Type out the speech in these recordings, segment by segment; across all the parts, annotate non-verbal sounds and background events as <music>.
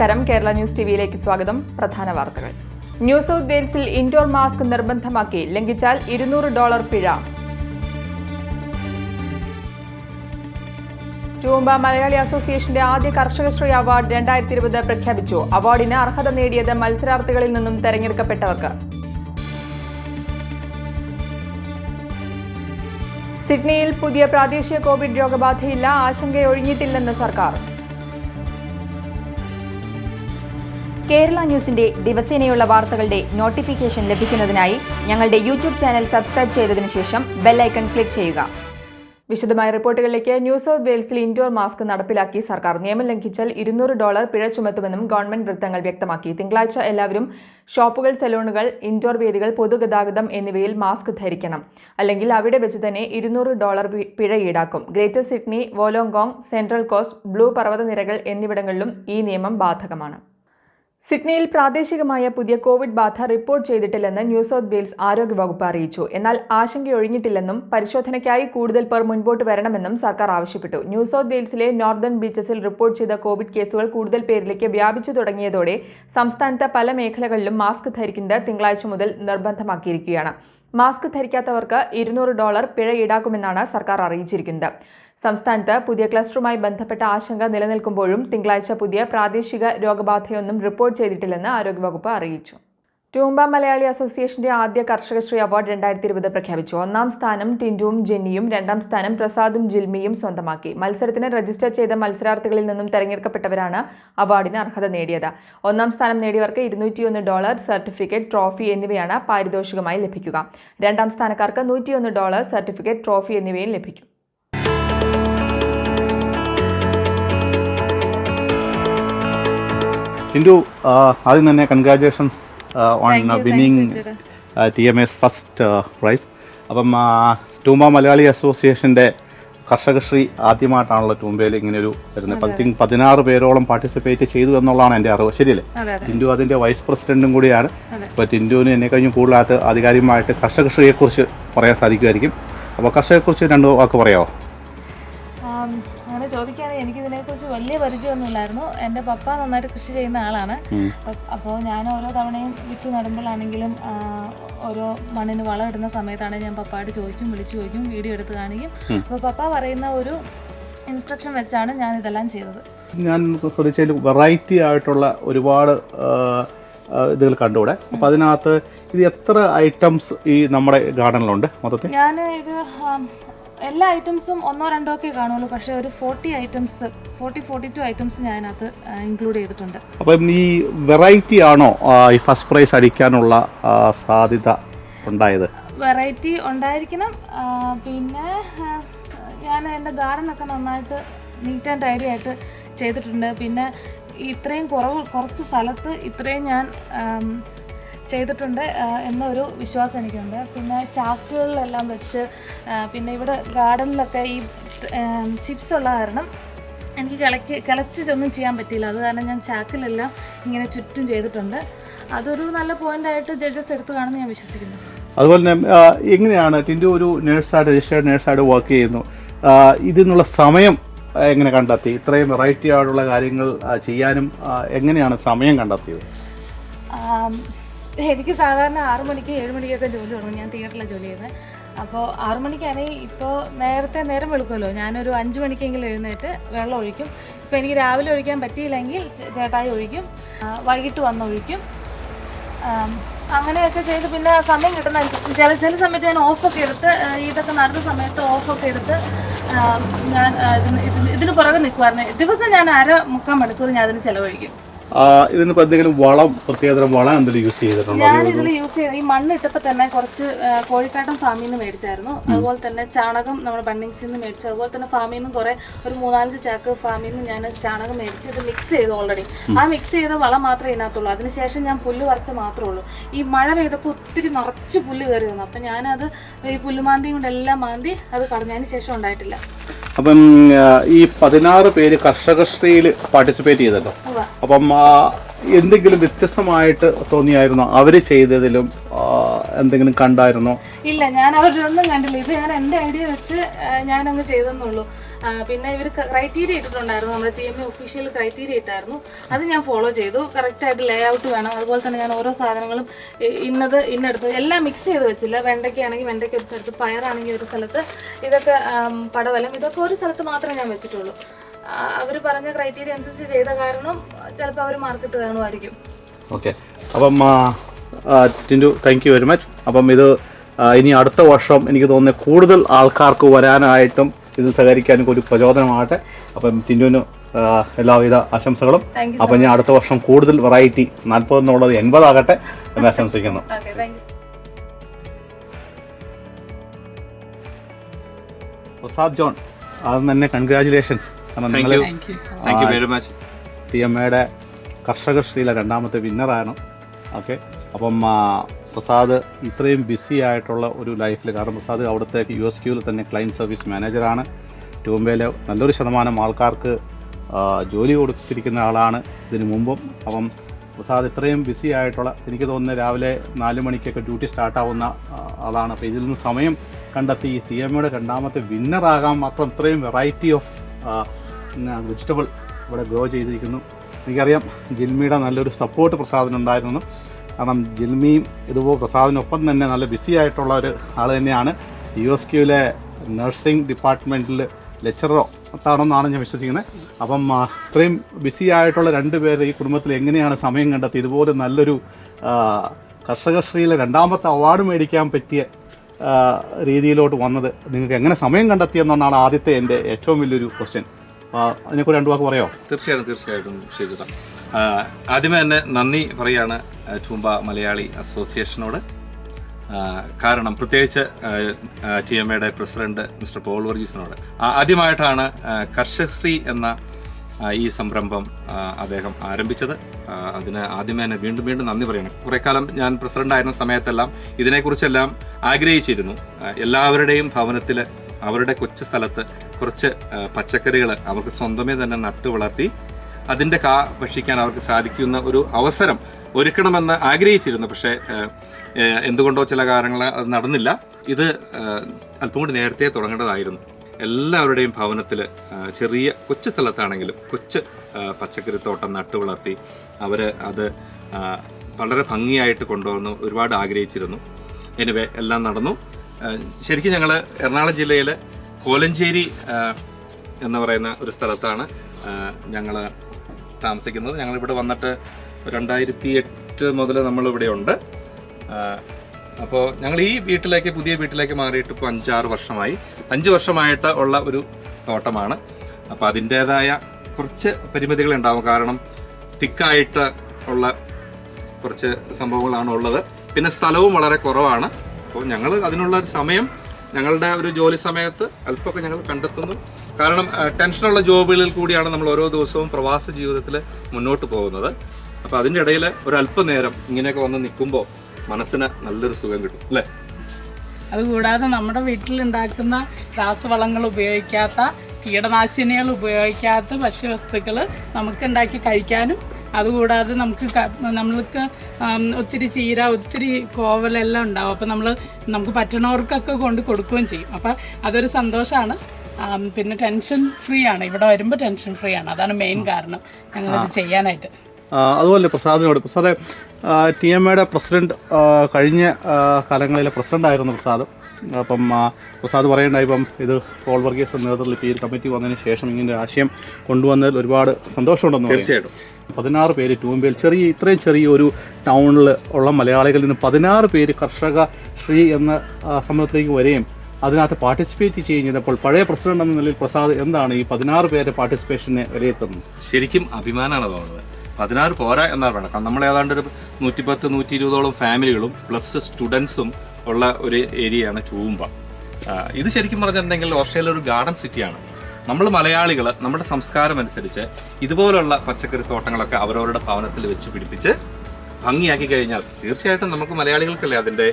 നമസ്കാരം. കേരള ന്യൂസ് ടിവിയിലേക്ക് സ്വാഗതം. പ്രധാന വാർത്തകൾ. ന്യൂ സൗത്ത് വെയിൽസിൽ ഇൻഡോർ മാസ്ക് നിർബന്ധമാക്കി. ലംഘിച്ചാൽ ഇരുന്നൂറ് ഡോളർ പിഴ. ടൂമ്പ മലയാളി അസോസിയേഷന്റെ ആദ്യ കർഷകശ്രീ അവാർഡ് രണ്ടായിരത്തി ഇരുപത് പ്രഖ്യാപിച്ചു. അവാർഡിന് അർഹത നേടിയത് മത്സരാർത്ഥികളിൽ നിന്നും തെരഞ്ഞെടുക്കപ്പെട്ടവർക്ക്. സിഡ്നിയിൽ പുതിയ പ്രാദേശിക കോവിഡ് രോഗബാധയില്ല ആശങ്കയൊഴിഞ്ഞിട്ടില്ലെന്ന് സർക്കാർ. കേരള ന്യൂസിന്റെ ദിവസേനയുള്ള വാർത്തകളുടെ നോട്ടിഫിക്കേഷൻ ലഭിക്കുന്നതിനായി ഞങ്ങളുടെ യൂട്യൂബ് ചാനൽ സബ്സ്ക്രൈബ് ചെയ്തതിനു ശേഷം ബെല്ലൈക്കൺ ക്ലിക്ക് ചെയ്യുക. വിശദമായ റിപ്പോർട്ടുകളിലേക്ക് ന്യൂ സൗത്ത് വെയിൽസിൽ ഇൻഡോർ മാസ്ക് നടപ്പിലാക്കി സർക്കാർ നിയമം ലംഘിച്ചാൽ ഇരുന്നൂറ് ഡോളർ പിഴ ചുമത്തുമെന്നും ഗവൺമെന്റ് വൃത്തങ്ങൾ വ്യക്തമാക്കി. തിങ്കളാഴ്ച എല്ലാവരും ഷോപ്പുകൾ സലൂണുകൾ ഇൻഡോർ വേദികൾ പൊതുഗതാഗതം എന്നിവയിൽ മാസ്ക് ധരിക്കണം. അല്ലെങ്കിൽ അവിടെ വെച്ച് തന്നെ ഇരുന്നൂറ് ഡോളർ പിഴ ഈടാക്കും. Greater Sydney Wollongong Central Coast Blue പർവതനിരകൾ എന്നിവിടങ്ങളിലും ഈ നിയമം ബാധകമാണ്. സിഡ്നിയിൽ പ്രാദേശികമായ പുതിയ കോവിഡ് ബാധ റിപ്പോർട്ട് ചെയ്തിട്ടില്ലെന്ന് ന്യൂ സൗത്ത് വെയിൽസ് ആരോഗ്യവകുപ്പ് അറിയിച്ചു. എന്നാൽ ആശങ്കയൊഴിഞ്ഞിട്ടില്ലെന്നും പരിശോധനയ്ക്കായി കൂടുതൽ പേർ മുൻപോട്ട് വരണമെന്നും സർക്കാർ ആവശ്യപ്പെട്ടു. ന്യൂ സൗത്ത് വെയിൽസിലെ നോർത്തേൺ ബീച്ചസിൽ റിപ്പോർട്ട് ചെയ്ത കോവിഡ് കേസുകൾ കൂടുതൽ പേരിലേക്ക് വ്യാപിച്ചു തുടങ്ങിയതോടെ സംസ്ഥാനത്ത് പല മേഖലകളിലും മാസ്ക് ധരിക്കുന്നത് തിങ്കളാഴ്ച മുതൽ നിർബന്ധമാക്കിയിരിക്കുകയാണ്. മാസ്ക് ധരിക്കാത്തവർക്ക് ഇരുന്നൂറ് ഡോളർ പിഴ ഈടാക്കുമെന്നാണ് സർക്കാർ അറിയിച്ചിരിക്കുന്നത്. സംസ്ഥാനത്ത് പുതിയ ക്ലസ്റ്ററുമായി ബന്ധപ്പെട്ട ആശങ്ക നിലനിൽക്കുമ്പോഴും തിങ്കളാഴ്ച പുതിയ പ്രാദേശിക രോഗബാധയൊന്നും റിപ്പോർട്ട് ചെയ്തിട്ടില്ലെന്ന് ആരോഗ്യവകുപ്പ് അറിയിച്ചു. ടൂമ്പ മലയാളി അസോസിയേഷന്റെ ആദ്യ കർഷകശ്രീ അവാർഡ് രണ്ടായിരത്തി ഇരുപത് പ്രഖ്യാപിച്ചു. ഒന്നാം സ്ഥാനം ടിൻഡുവും ജെന്നിയും രണ്ടാം സ്ഥാനം പ്രസാദും ജിൽമിയും സ്വന്തമാക്കി. മത്സരത്തിന് രജിസ്റ്റർ ചെയ്ത മത്സരാർത്ഥികളിൽ നിന്നും തെരഞ്ഞെടുക്കപ്പെട്ടവരാണ് അവാർഡിന് അർഹത നേടിയത്. ഒന്നാം സ്ഥാനം നേടിയവർക്ക് ഇരുന്നൂറ്റിയൊന്ന് ഡോളർ സർട്ടിഫിക്കറ്റ് ട്രോഫി എന്നിവയാണ് പാരിതോഷികമായി ലഭിക്കുക. രണ്ടാം സ്ഥാനക്കാർക്ക് നൂറ്റിയൊന്ന് ഡോളർ സർട്ടിഫിക്കറ്റ് ട്രോഫി എന്നിവയും ലഭിക്കും. ടിൻഡു ആദ്യം തന്നെ congratulations on winning T M S first prize അപ്പം ടൂമ്പ മലയാളി അസോസിയേഷന്റെ കർഷകശ്രീ ആദ്യമായിട്ടാണല്ലോ ടൂമ്പയിൽ ഇങ്ങനെ ഒരു വരുന്നത് ഐ തിങ്ക് പതിനാറ് പേരോളം പാർട്ടിസിപ്പേറ്റ് ചെയ്തു എന്നുള്ളതാണ് എന്റെ അറിവ്. ശരിയല്ലേ? ടിൻഡു അതിന്റെ വൈസ് പ്രസിഡന്റും കൂടിയാണ്. അപ്പോൾ ടിൻഡുവിന് എന്നെ കഴിഞ്ഞ് കൂടുതലായിട്ട് ആധികാരികമായിട്ട് കർഷകശ്രീയെക്കുറിച്ച് പറയാൻ സാധിക്കുമായിരിക്കും. അപ്പോൾ കർഷകരെക്കുറിച്ച് രണ്ട് വാക്ക് പറയാമോ? ചോദിക്കുകയാണെങ്കിൽ എനിക്ക് ഇതിനെക്കുറിച്ച് വലിയ പരിചയമൊന്നുമില്ലായിരുന്നു. എന്റെ പപ്പ നന്നായിട്ട് കൃഷി ചെയ്യുന്ന ആളാണ്. അപ്പോൾ ഞാൻ ഓരോ തവണയും വിത്ത് നടുമ്പോഴാണെങ്കിലും ഓരോ മണ്ണിന് വളം ഇടുന്ന സമയത്താണെങ്കിൽ ഞാൻ പപ്പായിട്ട് ചോദിക്കും വിളിച്ചു ചോദിക്കും വീഡിയോ എടുത്ത് കാണിക്കും. അപ്പോൾ പപ്പ പറയുന്ന ഒരു ഇൻസ്ട്രക്ഷൻ വെച്ചാണ് ഞാൻ ഇതെല്ലാം ചെയ്തത്. ഞാൻ ശ്രദ്ധിച്ചതിൽ വെറൈറ്റി ആയിട്ടുള്ള ഒരുപാട് ഇതുകൾ കണ്ടുകൂടെ? അപ്പം അതിനകത്ത് ഇത് എത്ര ഐറ്റംസ് ഈ നമ്മുടെ ഗാർഡനിലുണ്ട് മൊത്തത്തിൽ? ഞാൻ ഇത് എല്ലാ ഐറ്റംസും ഒന്നോ രണ്ടോ ഒക്കെ കാണുള്ളൂ. പക്ഷേ ഒരു forty items forty forty two items ഞാൻ അതിനകത്ത് ഇൻക്ലൂഡ് ചെയ്തിട്ടുണ്ട്. അപ്പം ഈ വെറൈറ്റി ആണോ ഈ ഫസ്റ്റ് പ്രൈസ് അടിക്കാനുള്ള സാധ്യത ഉണ്ടായത്? വെറൈറ്റി ഉണ്ടായിരിക്കണം. പിന്നെ ഞാൻ എന്റെ ഗാർഡനൊക്കെ നന്നായിട്ട് നീറ്റ് ആൻഡ് ടൈഡി ആയിട്ട് ചെയ്തിട്ടുണ്ട്. പിന്നെ ഇത്രയും കുറവ് കുറച്ച് സ്ഥലത്ത് ഇത്രയും ഞാൻ ചെയ്തിട്ടുണ്ട് എന്നൊരു വിശ്വാസം എനിക്കുണ്ട്. പിന്നെ ചാക്കുകളിലെല്ലാം വെച്ച് പിന്നെ ഇവിടെ ഗാർഡനിലൊക്കെ ഈ ചിപ്സ് ഉള്ള കാരണം എനിക്ക് കിളക്കി കിളച്ച് ഒന്നും ചെയ്യാൻ പറ്റിയില്ല. അത് കാരണം ഞാൻ ചാക്കിലെല്ലാം ഇങ്ങനെ ചുറ്റും ചെയ്തിട്ടുണ്ട്. അതൊരു നല്ല പോയിന്റായിട്ട് ജഡ്ജസ് എടുത്തു കാണുമെന്ന് ഞാൻ വിശ്വസിക്കുന്നു. അതുപോലെ തന്നെ എങ്ങനെയാണ് ടിൻഡു ഒരു നേഴ്സായിട്ട് രജിസ്റ്റേർഡ് നേഴ്സായിട്ട് വർക്ക് ചെയ്യുന്നു? ഇതിനുള്ള സമയം എങ്ങനെ കണ്ടെത്തി? ഇത്രയും വെറൈറ്റി ആയിട്ടുള്ള കാര്യങ്ങൾ ചെയ്യാനും എങ്ങനെയാണ് സമയം കണ്ടെത്തിയത്? എനിക്ക് സാധാരണ ആറു മണിക്ക് ഏഴ് മണിക്കൊക്കെ ജോലി തുടങ്ങും. ഞാൻ തിയേറ്ററിലാണ് ജോലി ചെയ്യുന്നത് അപ്പോൾ ആറു മണിക്കാണെങ്കിൽ ഇപ്പോൾ നേരത്തെ നേരം വെളുക്കുമല്ലോ. ഞാനൊരു അഞ്ച് മണിക്കെങ്കിലും എഴുന്നേറ്റ് വെള്ളം ഒഴിക്കും. ഇപ്പോൾ എനിക്ക് രാവിലെ ഒഴിക്കാൻ പറ്റിയില്ലെങ്കിൽ ചേട്ടായി ഒഴിക്കും. വൈകിട്ട് വന്ന് ഒഴിക്കും. അങ്ങനെയൊക്കെ ചെയ്ത് പിന്നെ സമയം കിട്ടുന്ന ചില ചില സമയത്ത് ഞാൻ ഓഫൊക്കെ എടുത്ത് ഇതൊക്കെ നടന്ന സമയത്ത് ഓഫൊക്കെ എടുത്ത് ഞാൻ ഇതിന് പുറകെ നിൽക്കുമായിരുന്നു ദിവസം ഞാൻ അര മുക്കാൽ മണിക്കൂർ ഞാൻ അതിന് ചിലവഴിക്കും. ആ, ഇതിനിപ്പോൾ എന്തെങ്കിലും വളം പ്രത്യേകതരം വളം എന്തെങ്കിലും യൂസ് ചെയ്തിട്ടുണ്ടോ? ഞാൻ ഇതിൽ യൂസ് ചെയ്ത് ഈ മണ്ണ് ഇട്ടപ്പോൾ തന്നെ കുറച്ച് കോഴിക്കാട്ടം ഫാമിൽ നിന്ന് മേടിച്ചായിരുന്നു. അതുപോലെ തന്നെ ചാണകം നമ്മൾ ബണ്ണിങ്സിൽ നിന്ന് മേടിച്ചു. അതുപോലെ തന്നെ ഫാമിൽ നിന്ന് കുറെ ഒരു മൂന്നാലഞ്ച് ചാക്ക് ഫാമിൽ നിന്ന് ഞാൻ ചാണകം മേടിച്ച് ഇത് മിക്സ് ചെയ്തു ഓൾറെഡി ആ മിക്സ് ചെയ്ത വളം മാത്രമേ ഇതിനകത്തുള്ളൂ. അതിനുശേഷം ഞാൻ പുല്ല് പറിച്ച മാത്രമേ ഉള്ളൂ. ഈ മഴ പെയ്തപ്പോൾ ഒത്തിരി നിറച്ച് പുല്ല് കയറി വന്നു. അപ്പം ഞാനത് ഈ പുല്ലുമാന്തിയും കൊണ്ട് എല്ലാം മാന്തി അത് കളഞ്ഞതിന് ശേഷം ഉണ്ടായിട്ടില്ല. അപ്പം ഈ പതിനാറ് പേര് കർഷകശ്രീയിൽ പാർട്ടിസിപ്പേറ്റ് ചെയ്തല്ലോ. അപ്പം എന്തെങ്കിലും വ്യത്യസ്തമായിട്ട് തോന്നിയായിരുന്നോ? അവർ ചെയ്തതിലും എന്തെങ്കിലും കണ്ടായിരുന്നോ? ഇല്ല ഞാൻ അവരുടെ ഒന്നും കണ്ടില്ല. ഇത് ഞാൻ എന്റെ ഐഡിയ വെച്ച് ഞാനങ്ങ് ചെയ്തെന്നുള്ളൂ. പിന്നെ ഇവർ ക്രൈറ്റീരിയ ഇട്ടിട്ടുണ്ടായിരുന്നു. നമ്മുടെ T M A official criteria ഇട്ടായിരുന്നു. അത് ഞാൻ ഫോളോ ചെയ്തു. കറക്റ്റായിട്ട് ലേ ഔട്ട് വേണം. അതുപോലെ തന്നെ ഞാൻ ഓരോ സാധനങ്ങളും ഇന്നത് ഇന്നെടുത്ത് എല്ലാം മിക്സ് ചെയ്ത് വെച്ചില്ല. വെണ്ടയ്ക്കാണെങ്കിൽ വെണ്ടയ്ക്ക ഒരു സ്ഥലത്ത് പയറാണെങ്കിൽ ഒരു സ്ഥലത്ത്. ഇതൊക്കെ പടവലം ഇതൊക്കെ ഒരു സ്ഥലത്ത് മാത്രമേ ഞാൻ വെച്ചിട്ടുള്ളൂ. അവർ പറഞ്ഞ ക്രൈറ്റീരിയ അനുസരിച്ച് ചെയ്ത കാരണം ചിലപ്പോൾ അവർ മാർക്കറ്റ് കാണുമായിരിക്കും. ഓക്കെ അപ്പം Tindu thank you very much അപ്പം ഇത് ഇനി അടുത്ത വർഷം എനിക്ക് തോന്നുന്നത് കൂടുതൽ ആൾക്കാർക്ക് വരാനായിട്ടും ഇതിൽ സഹകരിക്കാനും ഒരു പ്രചോദനമാകട്ടെ. അപ്പം ടിൻഡുവിന് എല്ലാവിധ ആശംസകളും. അപ്പം ഞാൻ അടുത്ത വർഷം കൂടുതൽ വെറൈറ്റി നാൽപ്പത് എന്നുള്ളത് എൺപതാകട്ടെ എന്ന് ആശംസിക്കുന്നു. <laughs> പ്രസാദ് ജോൺ അത് തന്നെ കൺഗ്രാചുലേഷൻസ് കാരണം നിങ്ങൾ thank very much T M എയുടെ കർഷക ശ്രീയിലെ രണ്ടാമത്തെ വിന്നറാണ് ഓക്കെ അപ്പം പ്രസാദ് ഇത്രയും ബിസി ആയിട്ടുള്ള ഒരു ലൈഫിൽ കാരണം പ്രസാദ് അവിടുത്തെ യു എസ് ക്യൂവിൽ തന്നെ ക്ലയന്റ് സർവീസ് മാനേജറാണ് ട്യൂമ്പയിലെ നല്ലൊരു ശതമാനം ആൾക്കാർക്ക് ജോലി കൊടുത്തിരിക്കുന്ന ആളാണ്. ഇതിനു മുമ്പും അപ്പം പ്രസാദ് ഇത്രയും ബിസി ആയിട്ടുള്ള എനിക്ക് തോന്നുന്നത് രാവിലെ നാല് മണിക്കൊക്കെ ഡ്യൂട്ടി സ്റ്റാർട്ടാവുന്ന ആളാണ്. അപ്പോൾ ഇതിൽ നിന്ന് സമയം കണ്ടെത്തി ഈ ടി എം എയുടെ രണ്ടാമത്തെ വിന്നറാകാൻ മാത്രം ഇത്രയും വെറൈറ്റി ഓഫ് വെജിറ്റബിൾ ഇവിടെ ഗ്രോ ചെയ്തിരിക്കുന്നു. എനിക്കറിയാം ജിൽമിയുടെ നല്ലൊരു സപ്പോർട്ട് പ്രസാദിനുണ്ടായിരുന്നു. കാരണം ജിൽമിയും ഇതുപോലെ പ്രസാദിനൊപ്പം തന്നെ നല്ല ബിസി ആയിട്ടുള്ള ഒരു ആൾ തന്നെയാണ്. യു എസ് ക്യൂവിലെ നഴ്സിംഗ് ഡിപ്പാർട്ട്മെന്റിൽ ലെക്ചറോ ആണെന്നാണ് ഞാൻ വിശ്വസിക്കുന്നത്. അപ്പം ഇത്രയും ബിസി ആയിട്ടുള്ള രണ്ട് പേര് ഈ കുടുംബത്തിൽ എങ്ങനെയാണ് സമയം കണ്ടെത്തി ഇതുപോലെ നല്ലൊരു കർഷകശ്രീയിലെ രണ്ടാമത്തെ അവാർഡ് മേടിക്കാൻ പറ്റിയ രീതിയിലോട്ട് വന്നത്. നിങ്ങൾക്ക് എങ്ങനെ സമയം കണ്ടെത്തിയെന്നാണ് ആദ്യത്തെ എന്റെ ഏറ്റവും വലിയൊരു ക്വസ്റ്റ്യൻ അതിനെക്കുറിച്ച് രണ്ടു വാക്ക് പറയാമോ തീർച്ചയായിട്ടും തീർച്ചയായിട്ടും ഷെയ്ജുട്ട ആദ്യമേ തന്നെ നന്ദി പറയാണ് ചൂമ്പ മലയാളി അസോസിയേഷനോട്. കാരണം പ്രത്യേകിച്ച് ടി എം എയുടെ പ്രസിഡന്റ് മിസ്റ്റർ പോൾ വർഗീസിനോട്. ആദ്യമായിട്ടാണ് കർഷകശ്രീ എന്ന ഈ സംരംഭം അദ്ദേഹം ആരംഭിച്ചത്. അതിന് ആദ്യമേ തന്നെ വീണ്ടും വീണ്ടും നന്ദി പറയണം. കുറെ കാലം ഞാൻ പ്രസിഡന്റ് ആയിരുന്ന സമയത്തെല്ലാം ഇതിനെക്കുറിച്ചെല്ലാം ആഗ്രഹിച്ചിരുന്നു. എല്ലാവരുടെയും ഭവനത്തിൽ അവരുടെ കൊച്ചു സ്ഥലത്ത് കുറച്ച് പച്ചക്കറികൾ അവർക്ക് സ്വന്തമേ തന്നെ നട്ടു വളർത്തി അതിന്റെ കാ ഭക്ഷിക്കാൻ അവർക്ക് സാധിക്കുന്ന ഒരു അവസരം ഒരുക്കണമെന്ന് ആഗ്രഹിച്ചിരുന്നു. പക്ഷേ എന്തുകൊണ്ടോ ചില കാരണങ്ങൾ അത് നടന്നില്ല. ഇത് അല്പം കൂടി നേരത്തെ തുടങ്ങേണ്ടതായിരുന്നു. എല്ലാവരുടെയും ഭവനത്തിൽ ചെറിയ കൊച്ചു സ്ഥലത്താണെങ്കിലും കൊച്ച് പച്ചക്കറിത്തോട്ടം നട്ടു വളർത്തി അവർ അത് വളരെ ഭംഗിയായിട്ട് കൊണ്ടുവന്ന് ഒരുപാട് ആഗ്രഹിച്ചിരുന്നു. എനിവേ എല്ലാം നടന്നു. ശരിക്കും ഞങ്ങൾ എറണാകുളം ജില്ലയിലെ കോലഞ്ചേരി എന്ന് പറയുന്ന ഒരു സ്ഥലത്താണ് ഞങ്ങൾ താമസിക്കുന്നത്. ഞങ്ങളിവിടെ വന്നിട്ട് രണ്ടായിരത്തി എട്ട് മുതൽ നമ്മളിവിടെ ഉണ്ട്. അപ്പോൾ ഞങ്ങൾ ഈ വീട്ടിലേക്ക് പുതിയ വീട്ടിലേക്ക് മാറിയിട്ട് ഇപ്പോൾ അഞ്ചാറ് വർഷമായി. അഞ്ച് വർഷമായിട്ട് ഉള്ള ഒരു തോട്ടമാണ്. അപ്പോൾ അതിന്റേതായ കുറച്ച് പരിമിതികൾ ഉണ്ടാവും. കാരണം തിക്കായിട്ട് ഉള്ള കുറച്ച് സംഭവങ്ങളാണ് ഉള്ളത്. പിന്നെ സ്ഥലവും വളരെ കുറവാണ്. അപ്പോൾ ഞങ്ങൾ അതിനുള്ള ഒരു സമയം ഞങ്ങളുടെ ഒരു ജോലി സമയത്ത് അല്പമൊക്കെ ഞങ്ങൾ കണ്ടെത്തുന്നു. കാരണം ടെൻഷനുള്ള ജോബുകളിൽ കൂടിയാണ് നമ്മൾ ഓരോ ദിവസവും പ്രവാസ ജീവിതത്തിൽ മുന്നോട്ട് പോകുന്നത്. അപ്പോൾ അതിന്റെ ഇടയിൽ ഒരല്പനേരം ഇങ്ങനെയൊക്കെ വന്ന് നിൽക്കുമ്പോൾ മനസ്സിന് നല്ലൊരു സുഖം കിട്ടും അല്ലേ? അതുകൂടാതെ നമ്മുടെ വീട്ടിലുണ്ടാക്കുന്ന രാസവളങ്ങൾ ഉപയോഗിക്കാത്ത കീടനാശിനികൾ ഉപയോഗിക്കാത്ത ഭക്ഷ്യവസ്തുക്കൾ നമുക്ക് ഉണ്ടാക്കി കഴിക്കാനും അതുകൂടാതെ നമുക്ക് നമ്മൾക്ക് ഒത്തിരി ചീര ഒത്തിരി കോവലെല്ലാം ഉണ്ടാവും. അപ്പോൾ നമ്മൾ നമുക്ക് പറ്റണവർക്കൊക്കെ കൊണ്ട് കൊടുക്കുകയും ചെയ്യും. അപ്പോൾ അതൊരു സന്തോഷമാണ് പിന്നെ ടെൻഷൻ ഫ്രീ ആണ്. ഇവിടെ വരുമ്പോൾ ടെൻഷൻ ഫ്രീ ആണ്. അതാണ് മെയിൻ കാരണം ഞങ്ങൾ ഞങ്ങളിത് ചെയ്യാനായിട്ട്. അതുപോലെ പ്രസാദിനോട്. പ്രസാദ് ടി എം എയുടെ പ്രസിഡന്റ് കഴിഞ്ഞ കാലങ്ങളിലെ പ്രസിഡന്റ് ആയിരുന്നു പ്രസാദ്. അപ്പം പ്രസാദ് പറയണ്ടായി ഇപ്പം ഇത് പോൾ വർഗീസ് നേതൃത്വത്തിൽ ഇപ്പോൾ ഈ കമ്മിറ്റി വന്നതിന് ശേഷം ഇങ്ങനെ ആശയം കൊണ്ടുവന്നതിൽ ഒരുപാട് സന്തോഷമുണ്ടെന്ന്. തീർച്ചയായിട്ടും. പതിനാറ് പേര് ടൂമ്പിൽ ചെറിയ ഇത്രയും ചെറിയ ഒരു ടൗണിൽ ഉള്ള മലയാളികളിൽ നിന്ന് പതിനാറ് പേര് കർഷക ശ്രീ എന്ന സമരത്തിലേക്ക് വരികയും അതിനകത്ത് പാർട്ടിസിപ്പേറ്റ് ചെയ്യുന്നപ്പോൾ ചെയ്തപ്പോൾ പഴയ പ്രസിഡന്റ് എന്ന നിലയിൽ പ്രസാദ് എന്താണ് ഈ പതിനാറ് പേരുടെ പാർട്ടിസിപ്പേഷനെ വിലയിരുത്തുന്നത്? ശരിക്കും അഭിമാനമാണ് തോന്നുന്നത്. പതിനാറ് പോരാ എന്നാണ് പറയുന്നത് കാരണം നമ്മൾ ഏതാണ്ട് ഒരു നൂറ്റിപ്പത്ത് നൂറ്റി ഇരുപതോളം ഫാമിലികളും പ്ലസ് സ്റ്റുഡൻസും ഉള്ള ഒരു ഏരിയയാണ് ചൂമ്പ. ഇത് ശരിക്കും പറഞ്ഞിട്ടുണ്ടെങ്കിൽ ഓസ്ട്രേലിയ ഒരു ഗാർഡൻ സിറ്റിയാണ്. നമ്മൾ മലയാളികൾ നമ്മുടെ സംസ്കാരം അനുസരിച്ച് ഇതുപോലുള്ള പച്ചക്കറി തോട്ടങ്ങളൊക്കെ അവരവരുടെ ഭവനത്തിൽ വെച്ച് പിടിപ്പിച്ച് ഭംഗിയാക്കി കഴിഞ്ഞാൽ തീർച്ചയായിട്ടും നമുക്ക് മലയാളികൾക്കല്ലേ അതിന്റെ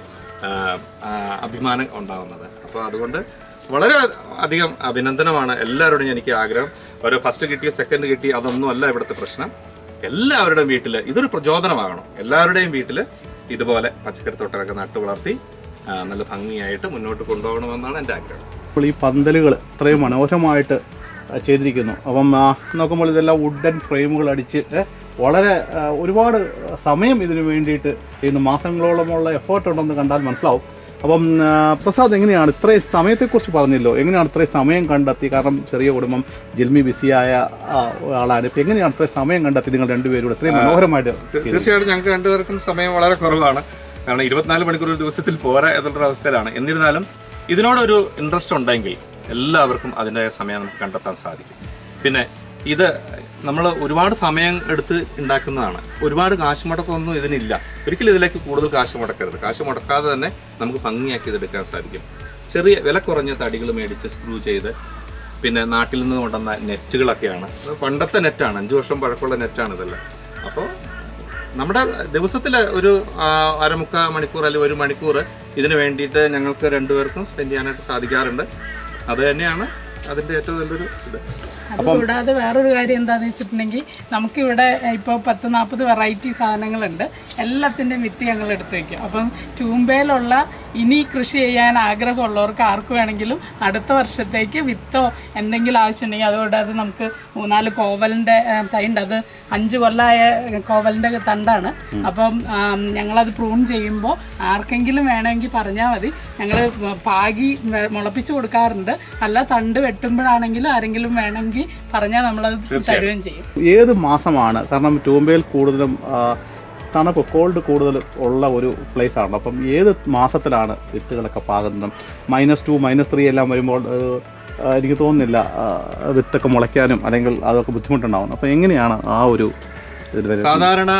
അഭിമാനം ഉണ്ടാകുന്നത് അപ്പോൾ അതുകൊണ്ട് വളരെ അധികം അഭിനന്ദനമാണ് എല്ലാവരോടും എനിക്ക് ആഗ്രഹം. ഓരോ ഫസ്റ്റ് കിട്ടിയോ സെക്കൻഡ് കിട്ടി അതൊന്നും അല്ല ഇവിടുത്തെ പ്രശ്നം. എല്ലാവരുടെയും വീട്ടിൽ ഇതൊരു പ്രചോദനമാകണം. എല്ലാവരുടെയും വീട്ടിൽ ഇതുപോലെ പച്ചക്കറി തോട്ടങ്ങളൊക്കെ നട്ടു വളർത്തി നല്ല ഭംഗിയായിട്ട് മുന്നോട്ട് കൊണ്ടുപോകണമെന്നാണ് എന്റെ ആഗ്രഹം. അപ്പോൾ ഈ പന്തലുകൾ ഇത്രയും മനോഹരമായിട്ട് ചെയ്തിരിക്കുന്നു. അപ്പം നോക്കുമ്പോൾ ഇതെല്ലാം വുഡൻ ഫ്രെയിമുകൾ അടിച്ച് വളരെ ഒരുപാട് സമയം ഇതിനു വേണ്ടിയിട്ട് ചെയ്യുന്നു മാസങ്ങളോളമുള്ള എഫേർട്ട് ഉണ്ടെന്ന് കണ്ടാൽ മനസ്സിലാവും. അപ്പം പ്രസാദ് എങ്ങനെയാണ് ഇത്രയും സമയത്തെക്കുറിച്ച് പറഞ്ഞല്ലോ? എങ്ങനെയാണ് ഇത്രയും സമയം കണ്ടെത്തി? കാരണം ചെറിയ കുടുംബം ജിൽമി ബിസിയായ ആളാണ് ഇപ്പം എങ്ങനെയാണ് ഇത്രയും സമയം കണ്ടെത്തി നിങ്ങൾ രണ്ടുപേരും ഇത്രയും മനോഹരമായിട്ട് തീർച്ചയായിട്ടും ഞങ്ങൾക്ക് രണ്ടുപേർക്കും സമയം വളരെ കുറവാണ്. കാരണം ഇരുപത്തിനാല് മണിക്കൂർ ഒരു ദിവസത്തിൽ പോരാ എന്നുള്ള അവസ്ഥയിലാണ്. എന്നിരുന്നാലും ഇതിനോടൊരു ഇൻട്രസ്റ്റ് ഉണ്ടെങ്കിൽ എല്ലാവർക്കും അതിന്റെ സമയം നമുക്ക് കണ്ടെത്താൻ സാധിക്കും. പിന്നെ ഇത് നമ്മൾ ഒരുപാട് സമയം എടുത്ത് ഉണ്ടാക്കുന്നതാണ്. ഒരുപാട് കാശ് മുടക്കമൊന്നും ഇതിനില്ല. ഒരിക്കലും ഇതിലേക്ക് കൂടുതൽ കാശ് മുടക്കരുത്. കാശ് മുടക്കാതെ തന്നെ നമുക്ക് ഭംഗിയാക്കി ഇതെടുക്കാൻ സാധിക്കും. ചെറിയ വില കുറഞ്ഞ തടികൾ മേടിച്ച് സ്ക്രൂ ചെയ്ത് പിന്നെ നാട്ടിൽ നിന്ന് കൊണ്ടുവന്ന നെറ്റുകളൊക്കെയാണ് പണ്ടത്തെ നെറ്റാണ് അഞ്ച് വർഷം പഴക്കമുള്ള നെറ്റാണ് ഇതെല്ലാം. അപ്പോൾ നമ്മുടെ ദിവസത്തിൽ ഒരു അരമുക്കാ മണിക്കൂർ അല്ലെങ്കിൽ ഒരു മണിക്കൂർ ഇതിന് വേണ്ടിയിട്ട് ഞങ്ങൾക്ക് രണ്ടുപേർക്കും സ്പെൻഡ് ചെയ്യാനായിട്ട് സാധിക്കാറുണ്ട്. അത് തന്നെയാണ് അതിന്റെ ഏറ്റവും നല്ലൊരു ഇത്. അതുകൂടാതെ വേറൊരു കാര്യം എന്താണെന്ന് വെച്ചിട്ടുണ്ടെങ്കിൽ നമുക്കിവിടെ ഇപ്പോൾ പത്ത് നാൽപ്പത് വെറൈറ്റി സാധനങ്ങളുണ്ട്. എല്ലാത്തിന്റെയും വിത്ത് ഞങ്ങൾ എടുത്തു വയ്ക്കും അപ്പം ചൂമ്പയിലുള്ള ഇനി കൃഷി ചെയ്യാൻ ആഗ്രഹമുള്ളവർക്ക് ആർക്ക് വേണമെങ്കിലും അടുത്ത വർഷത്തേക്ക് വിത്തോ എന്തെങ്കിലും ആവശ്യമുണ്ടെങ്കിൽ അതുകൂടാതെ നമുക്ക് മൂന്നാൽ കോവലിന്റെ തൈ ഉണ്ട്. അത് അഞ്ച് കൊല്ലമായ കോവലിന്റെ തണ്ടാണ്. അപ്പം ഞങ്ങളത് പ്രൂൺ ചെയ്യുമ്പോൾ ആർക്കെങ്കിലും വേണമെങ്കിൽ പറഞ്ഞാൽ മതി. ഞങ്ങൾ പാകി മുളപ്പിച്ച് കൊടുക്കാറുണ്ട്. അല്ല തണ്ട് വെട്ടുമ്പോഴാണെങ്കിലും ആരെങ്കിലും വേണമെങ്കിൽ പറഞ്ഞാൽ നമ്മളത് തരുകയും ചെയ്യും. ഏത് മാസമാണ്? കാരണം ടൂമ്പയിൽ കൂടുതലും തണുപ്പ് കോൾഡ് കൂടുതൽ ഉള്ള ഒരു പ്ലേസ് ആണ് അപ്പം ഏത് മാസത്തിലാണ് വിത്തുകളൊക്കെ പാകുന്നത്? മൈനസ് ടു മൈനസ് ത്രീ എല്ലാം വരുമ്പോൾ എനിക്ക് തോന്നുന്നില്ല വിത്തൊക്കെ മുളയ്ക്കാനും അല്ലെങ്കിൽ അതൊക്കെ ബുദ്ധിമുട്ടുണ്ടാവും. അപ്പം എങ്ങനെയാണ് ആ ഒരു സാധാരണ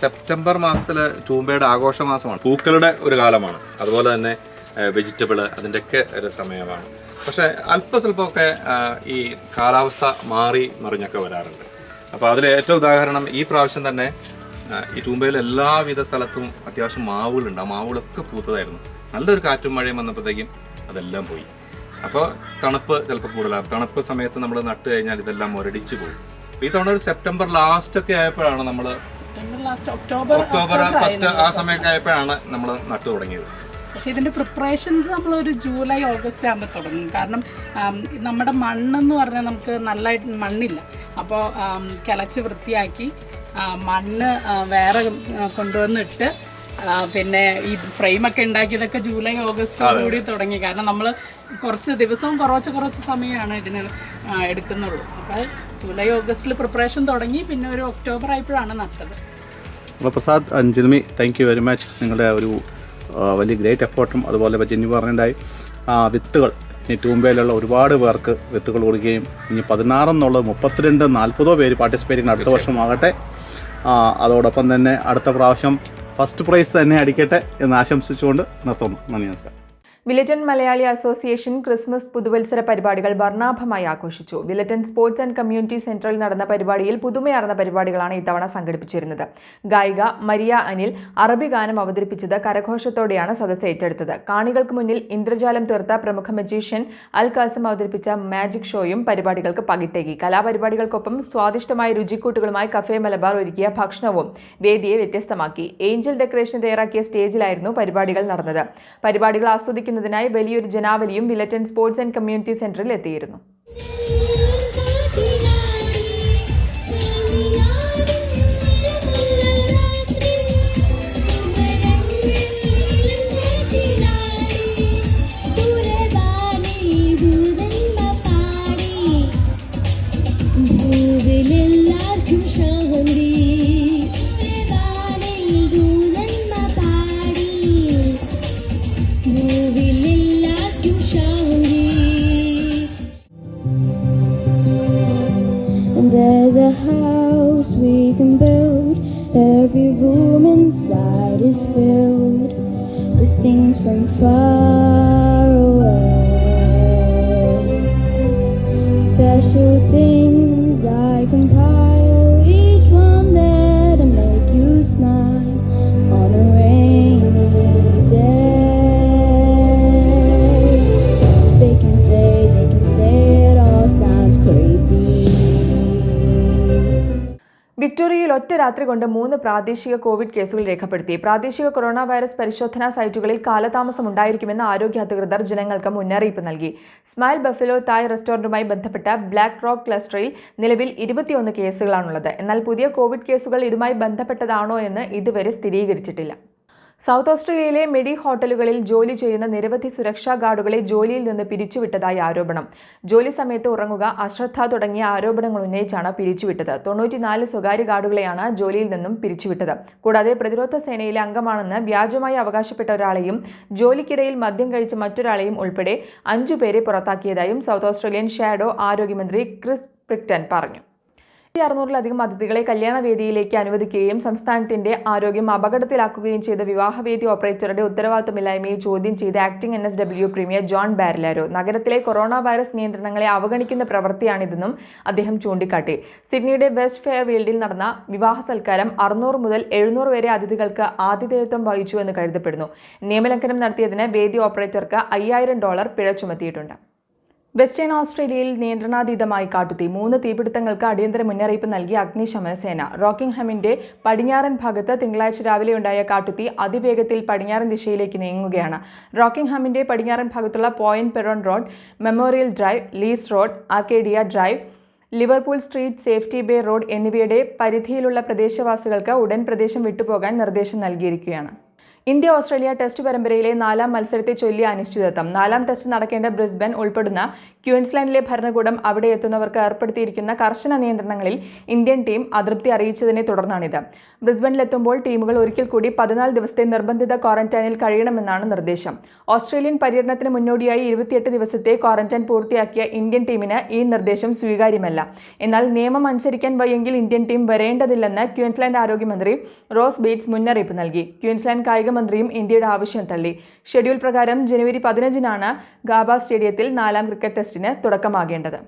സെപ്റ്റംബർ മാസത്തിൽ ടൂമ്പയുടെ ആഘോഷ മാസമാണ് പൂക്കളുടെ ഒരു കാലമാണ്. അതുപോലെ തന്നെ വെജിറ്റബിൾ അതിന്റെയൊക്കെ ഒരു സമയമാണ്. പക്ഷേ അല്പസ്വല്പമൊക്കെ സ്വല്പമൊക്കെ ഈ കാലാവസ്ഥ മാറി മറിഞ്ഞൊക്കെ വരാറുണ്ട്. അപ്പോൾ അതിൽ ഏറ്റവും ഉദാഹരണം ഈ പ്രാവശ്യം തന്നെ ഈ തൂമ്പയിൽ എല്ലാവിധ സ്ഥലത്തും അത്യാവശ്യം മാവുകളുണ്ട്. ആ മാവുകളൊക്കെ പൂത്തതായിരുന്നു. നല്ലൊരു കാറ്റും മഴയും വന്നപ്പോഴത്തേക്കും അതെല്ലാം പോയി. അപ്പോൾ തണുപ്പ് ചിലപ്പോൾ കൂടുതലാണ്. തണുപ്പ് സമയത്ത് നമ്മൾ നട്ട് കഴിഞ്ഞാൽ ഇതെല്ലാം മുരടിച്ച് പോകും. അപ്പോൾ ഈ തവണ ഒരു സെപ്റ്റംബർ ലാസ്റ്റ് ഒക്കെ ആയപ്പോഴാണ് നമ്മൾ ഒക്ടോബർ ഫസ്റ്റ് ആ സമയമൊക്കെ ആയപ്പോഴാണ് നമ്മൾ നട്ടു തുടങ്ങിയത്. പക്ഷെ ഇതിന്റെ പ്രിപ്പറേഷൻസ് നമ്മളൊരു ഒരു ജൂലൈ ഓഗസ്റ്റ് ആകുമ്പോൾ തുടങ്ങും. കാരണം നമ്മുടെ മണ്ണെന്ന് പറഞ്ഞാൽ നമുക്ക് നല്ലതായിട്ട് മണ്ണില്ല. അപ്പോൾ കിളച്ച് വൃത്തിയാക്കി മണ്ണ് വേറെ കൊണ്ടുവന്നിട്ട് പിന്നെ ഈ ഫ്രെയിമൊക്കെ ഉണ്ടാക്കിയതൊക്കെ ജൂലൈ ഓഗസ്റ്റ് കൂടി തുടങ്ങി. കാരണം നമ്മൾ കുറച്ച് ദിവസവും കുറച്ച് കുറച്ച് സമയമാണ് ഇതിന് എടുക്കുന്നുള്ളൂ. അപ്പോൾ ജൂലൈ ഓഗസ്റ്റിൽ പ്രിപ്പറേഷൻ തുടങ്ങി പിന്നെ ഒരു ഒക്ടോബർ ആയപ്പോഴാണ് നട്ടത്. പ്രസാദ് അഞ്ജലിമി താങ്ക് യു വെരി മച്ച് നിങ്ങളുടെ ഒരു വലിയ ഗ്രേറ്റ് എഫേർട്ടും അതുപോലെ ജെന്നി പറഞ്ഞിട്ടുണ്ടായി ആ, വിത്തുകൾ. ഈ ടൂമ്പയിലുള്ള ഒരുപാട് പേർക്ക് വിത്തുകൾ കൊടുക്കുകയും ഇനി പതിനാറെന്നുള്ളത് മുപ്പത്തിരണ്ട് നാൽപ്പതോ പേര് പാർട്ടിസിപ്പേറ്റ് ചെയ്യുന്ന അടുത്ത വർഷമാകട്ടെ. അതോടൊപ്പം തന്നെ അടുത്ത പ്രാവശ്യം ഫസ്റ്റ് പ്രൈസ് തന്നെ അടിക്കട്ടെ എന്ന് ആശംസിച്ചുകൊണ്ട് നിർത്തുന്നു. നന്ദി നമസ്കാരം. വിലറ്റൻ മലയാളി അസോസിയേഷൻ ക്രിസ്മസ് പുതുവത്സര പരിപാടികൾ വർണാഭമായി ആഘോഷിച്ചു. വില്ലറ്റൻ സ്പോർട്സ് ആൻഡ് കമ്മ്യൂണിറ്റി സെന്ററിൽ നടന്ന പരിപാടിയിൽ പുതുമയാർന്ന പരിപാടികളാണ് ഇത്തവണ സംഘടിപ്പിച്ചിരുന്നത്. ഗായിക മരിയ അനിൽ അറബി ഗാനം അവതരിപ്പിച്ചത് കരഘോഷത്തോടെയാണ് സദസ് ഏറ്റെടുത്തത്. കാണികൾക്ക് മുന്നിൽ ഇന്ദ്രജാലം തീർത്ത പ്രമുഖ മജീഷ്യൻ അൽ കാസം അവതരിപ്പിച്ച മാജിക് ഷോയും പരിപാടികൾക്ക് പകിട്ടേകി. കലാപരിപാടികൾക്കൊപ്പം സ്വാദിഷ്ടമായ രുചിക്കൂട്ടുകളുമായി കഫേ മലബാർ ഒരുക്കിയ ഭക്ഷണവും വേദിയെ വ്യത്യസ്തമാക്കി. ഏഞ്ചൽ ഡെക്കറേഷൻ തയ്യാറാക്കിയ സ്റ്റേജിലായിരുന്നു പരിപാടികൾ നടന്നത്. പരിപാടികൾ ആസ്വദിക്കുന്നതിനായി വലിയൊരു ജനാവലിയും വിലറ്റൻ സ്പോർട്സ് ആൻഡ് കമ്മ്യൂണിറ്റി സെന്ററിൽ എത്തിയിരുന്നു. Things from far away. Special things വിക്ടോറിയയിൽ ഒറ്റ രാത്രി കൊണ്ട് മൂന്ന് പ്രാദേശിക കോവിഡ് കേസുകൾ രേഖപ്പെടുത്തി. പ്രാദേശിക കൊറോണ വൈറസ് പരിശോധനാ സൈറ്റുകളിൽ കാലതാമസം ഉണ്ടായിരിക്കുമെന്ന് ആരോഗ്യ അധികൃതർ ജനങ്ങൾക്ക് മുന്നറിയിപ്പ് നൽകി. സ്മൈൽ ബഫലോ തായ് റെസ്റ്റോറന്റുമായി ബന്ധപ്പെട്ട ബ്ലാക്ക് റോക്ക് ക്ലസ്റ്ററിൽ നിലവിൽ ഇരുപത്തിയൊന്ന് കേസുകളാണുള്ളത്. എന്നാൽ പുതിയ കോവിഡ് കേസുകൾ ഇതുമായി ബന്ധപ്പെട്ടതാണോ എന്ന് ഇതുവരെ സ്ഥിരീകരിച്ചിട്ടില്ല. സൗത്ത് ഓസ്ട്രേലിയയിലെ മെഡി ഹോട്ടലുകളിൽ ജോലി ചെയ്യുന്ന നിരവധി സുരക്ഷാ ഗാർഡുകളെ ജോലിയിൽ നിന്ന് പിരിച്ചുവിട്ടതായി ആരോപണം. ജോലി സമയത്ത് ഉറങ്ങുക അശ്രദ്ധ തുടങ്ങിയ ആരോപണങ്ങൾ ഉന്നയിച്ചാണ് പിരിച്ചുവിട്ടത്. തൊണ്ണൂറ്റിനാല് സ്വകാര്യ ഗാർഡുകളെയാണ് ജോലിയിൽ നിന്നും പിരിച്ചുവിട്ടത്. കൂടാതെ പ്രതിരോധ സേനയിലെ അംഗമാണെന്ന് വ്യാജമായി അവകാശപ്പെട്ട ഒരാളെയും ജോലിക്കിടയിൽ മദ്യം കഴിച്ച മറ്റൊരാളെയും ഉൾപ്പെടെ അഞ്ചുപേരെ പുറത്താക്കിയതായും സൗത്ത് ഓസ്ട്രേലിയൻ ഷാഡോ ആരോഗ്യമന്ത്രി ക്രിസ് പ്രിക്ടൻ പറഞ്ഞു. അറുന്നൂറിലധികം അതിഥികളെ കല്യാണവേദിയിലേക്ക് അനുവദിക്കുകയും സംസ്ഥാനത്തിന്റെ ആരോഗ്യം അപകടത്തിലാക്കുകയും ചെയ്ത വിവാഹവേദി ഓപ്പറേറ്ററുടെ ഉത്തരവാദിത്തമില്ലായ്മയെ ചോദ്യം ചെയ്ത് acting N S W premier John Barilaro. നഗരത്തിലെ കൊറോണ വൈറസ് നിയന്ത്രണങ്ങളെ അവഗണിക്കുന്ന പ്രവൃത്തിയാണിതെന്നും അദ്ദേഹം ചൂണ്ടിക്കാട്ടി. സിഡ്നിയുടെ വെസ്റ്റ് ഫെയർഫീൽഡിൽ നടന്ന വിവാഹ സൽക്കാരം അറുന്നൂറ് മുതൽ എഴുന്നൂറ് വരെ അതിഥികൾക്ക് ആതിഥേയത്വം വഹിച്ചു എന്ന് കരുതപ്പെടുന്നു. നിയമലംഘനം നടത്തിയതിന് വേദി ഓപ്പറേറ്റർക്ക് അയ്യായിരം ഡോളർ പിഴ ചുമത്തിയിട്ടുണ്ട്. വെസ്റ്റേൺ ഓസ്ട്രേലിയയിൽ നിയന്ത്രണാതീതമായി കാട്ടുതീ. മൂന്ന് തീപിടുത്തങ്ങൾക്ക് അടിയന്തര മുന്നറിയിപ്പ് നൽകി അഗ്നിശമന സേന. റോക്കിംഗ്ഹമിന്റെ പടിഞ്ഞാറൻ ഭാഗത്ത് തിങ്കളാഴ്ച രാവിലെയുണ്ടായ കാട്ടുതീ അതിവേഗത്തിൽ പടിഞ്ഞാറൻ ദിശയിലേക്ക് നീങ്ങുകയാണ്. റോക്കിംഗ്ഹാമിന്റെ പടിഞ്ഞാറൻ ഭാഗത്തുള്ള Point Peron Road Memorial Drive Lees Road Arcadia Drive Liverpool Street Safety Bay Road എന്നിവയുടെ പരിധിയിലുള്ള പ്രദേശവാസികൾക്ക് ഉടൻ പ്രദേശം വിട്ടുപോകാൻ നിർദ്ദേശം നൽകിയിരിക്കുകയാണ്. ഇന്ത്യ ഓസ്ട്രേലിയ ടെസ്റ്റ് പരമ്പരയിലെ നാലാം മത്സരത്തെ ചൊല്ലി അനിശ്ചിതത്വം. നാലാം ടെസ്റ്റ് നടക്കേണ്ട ബ്രിസ്ബൻ ഉൾപ്പെടുന്ന ക്യൂൻസ്ലാൻഡിലെ ഭരണകൂടം അവിടെ എത്തുന്നവർക്ക് ഏർപ്പെടുത്തിയിരിക്കുന്ന കർശന നിയന്ത്രണങ്ങളിൽ ഇന്ത്യൻ ടീം അതൃപ്തി അറിയിച്ചതിനെ തുടർന്നാണിത്. ബ്രിസ്ബനിലെത്തുമ്പോൾ ടീമുകൾ ഒരിക്കൽ കൂടി പതിനാല് ദിവസത്തെ നിർബന്ധിത ക്വാറന്റൈനിൽ കഴിയണമെന്നാണ് നിർദ്ദേശം. ഓസ്ട്രേലിയൻ പര്യടനത്തിന് മുന്നോടിയായി ഇരുപത്തിയെട്ട് ദിവസത്തെ ക്വാറന്റൈൻ പൂർത്തിയാക്കിയ ഇന്ത്യൻ ടീമിന് ഈ നിർദ്ദേശം സ്വീകാര്യമല്ല. എന്നാൽ നിയമം അനുസരിക്കാൻ വയ്യെങ്കിൽ ഇന്ത്യൻ ടീം വരേണ്ടതില്ലെന്ന് ക്യൂൻസ്ലാൻഡ് ആരോഗ്യമന്ത്രി റോസ് ബീറ്റ്സ് മുന്നറിയിപ്പ് നൽകി. ക്യൂൻസ്ലാൻഡ് കായിക മന്ത്രിയും ഇന്ത്യയുടെ ആവശ്യം തള്ളി. ഷെഡ്യൂൾ പ്രകാരം ജനുവരി പതിനഞ്ചിനാണ് ഗാബ സ്റ്റേഡിയത്തിൽ നാലാം ക്രിക്കറ്റ് ടെസ്റ്റിന് തുടക്കമാകേണ്ടത്.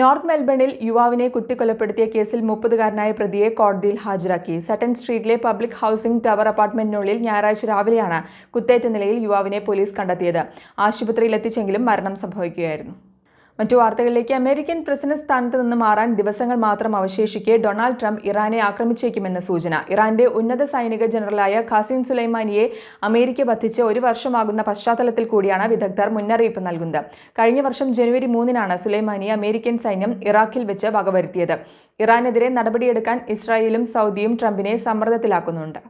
നോർത്ത് മെൽബണിൽ യുവാവിനെ കുത്തിക്കൊലപ്പെടുത്തിയ കേസിൽ മുപ്പതുകാരനായ പ്രതിയെ കോടതിയിൽ ഹാജരാക്കി. സട്ടൻ സ്ട്രീറ്റിലെ പബ്ലിക് ഹൗസിംഗ് ടവർ അപ്പാർട്ട്മെന്റിനുള്ളിൽ ഞായറാഴ്ച രാവിലെയാണ് കുത്തേറ്റ നിലയിൽ യുവാവിനെ പോലീസ് കണ്ടെത്തിയത്. ആശുപത്രിയിലെത്തിച്ചെങ്കിലും മരണം സംഭവിക്കുകയായിരുന്നു. മറ്റു വാർത്തകളിലേക്ക് അമേരിക്കൻ പ്രസിഡന്റ് സ്ഥാനത്ത് നിന്ന് മാറാൻ ദിവസങ്ങൾ മാത്രം അവശേഷിക്കെ ഡൊണാൾഡ് ട്രംപ് ഇറാനെ ആക്രമിച്ചേക്കുമെന്ന സൂചന. ഇറാന്റെ ഉന്നത സൈനിക ജനറലായ ഖാസിം സുലൈമാനിയെ അമേരിക്ക വധിച്ച് ഒരു വർഷമാകുന്ന പശ്ചാത്തലത്തിൽ കൂടിയാണ് വിദഗ്ധർ മുന്നറിയിപ്പ് നൽകുന്നത്. കഴിഞ്ഞ വർഷം ജനുവരി മൂന്നിനാണ് സുലൈമാനിയെ അമേരിക്കൻ സൈന്യം ഇറാഖിൽ വെച്ച് വകവരുത്തിയത്. ഇറാനെതിരെ നടപടിയെടുക്കാൻ ഇസ്രായേലും സൗദിയും ട്രംപിനെ സമ്മർദ്ദത്തിലാക്കുന്നുണ്ട്.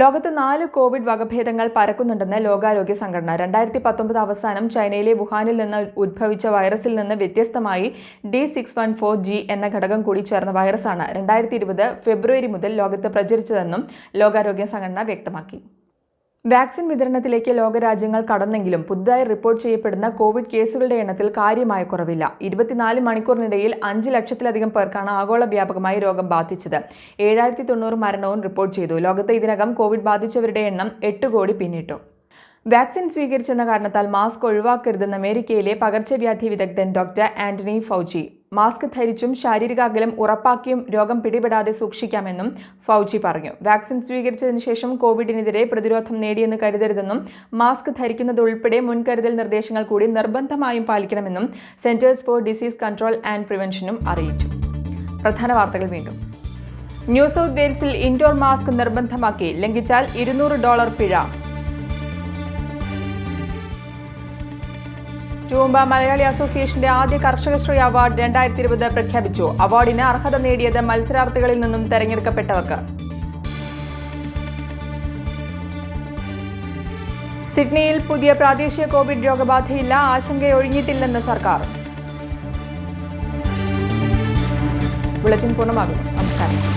ലോകത്ത് നാല് കോവിഡ് വകഭേദങ്ങൾ പരക്കുന്നുണ്ടെന്ന് ലോകാരോഗ്യ സംഘടന. രണ്ടായിരത്തി പത്തൊമ്പത് അവസാനം ചൈനയിലെ വുഹാനിൽ നിന്ന് ഉദ്ഭവിച്ച വൈറസിൽ നിന്ന് വ്യത്യസ്തമായി D six one four G എന്ന ഘടകം കൂടി ചേർന്ന വൈറസാണ് രണ്ടായിരത്തി ഇരുപത് ഫെബ്രുവരി മുതൽ ലോകത്ത് പ്രചരിച്ചതെന്നും ലോകാരോഗ്യ സംഘടന വ്യക്തമാക്കി. വാക്സിൻ വിതരണത്തിലേക്ക് ലോകരാജ്യങ്ങൾ കടന്നെങ്കിലും പുതുതായി റിപ്പോർട്ട് ചെയ്യപ്പെടുന്ന കോവിഡ് കേസുകളുടെ എണ്ണത്തിൽ കാര്യമായ കുറവില്ല. ഇരുപത്തിനാല് മണിക്കൂറിനിടയിൽ അഞ്ച് ലക്ഷത്തിലധികം പേർക്കാണ് ആഗോള വ്യാപകമായി രോഗം ബാധിച്ചത്. ഏഴായിരത്തി തൊണ്ണൂറ് മരണവും റിപ്പോർട്ട് ചെയ്തു. ലോകത്ത് ഇതിനകം കോവിഡ് ബാധിച്ചവരുടെ എണ്ണം എട്ട് കോടി പിന്നിട്ടു. വാക്സിൻ സ്വീകരിച്ചെന്ന കാരണത്താൽ മാസ്ക് ഒഴിവാക്കരുതെന്ന് അമേരിക്കയിലെ പകർച്ചവ്യാധി വിദഗ്ധൻ ഡോക്ടർ ആന്റണി ഫൗജി. മാസ്ക് ധരിച്ചും ശാരീരിക അകലം ഉറപ്പാക്കിയും രോഗം പിടിപെടാതെ സൂക്ഷിക്കാമെന്നും ഫൗജി പറഞ്ഞു. വാക്സിൻ സ്വീകരിച്ചതിന് ശേഷം കോവിഡിനെതിരെ പ്രതിരോധം നേടിയെന്ന് കരുതരുതെന്നും മാസ്ക് ധരിക്കുന്നതുൾപ്പെടെ മുൻകരുതൽ നിർദ്ദേശങ്ങൾ കൂടി നിർബന്ധമായും പാലിക്കണമെന്നും Centers for Disease Control and പ്രിവെൻഷനും അറിയിച്ചു. പ്രധാന വാർത്തകൾ വീണ്ടും. ന്യൂ സൗത്ത് വെയിൽസിൽ ഇൻഡോർ മാസ്ക് നിർബന്ധമാക്കി. ലംഘിച്ചാൽ ഇരുന്നൂറ് ഡോളർ പിഴ. ടൂമ്പ മലയാളി അസോസിയേഷന്റെ ആദ്യ കർഷകശ്രീ അവാർഡ് രണ്ടായിരത്തി ഇരുപത് പ്രഖ്യാപിച്ചു. അവാർഡിന് അർഹത നേടിയത് മത്സരാർത്ഥികളിൽ നിന്നും തെരഞ്ഞെടുക്കപ്പെട്ടവർക്ക്. സിഡ്നിയിൽ പുതിയ പ്രാദേശിക കോവിഡ് രോഗബാധയില്ല ആശങ്കയൊഴിഞ്ഞിട്ടില്ലെന്ന് സർക്കാർ. ബുള്ളറ്റിൻ പൂർണമാകുന്നു നമസ്കാരം.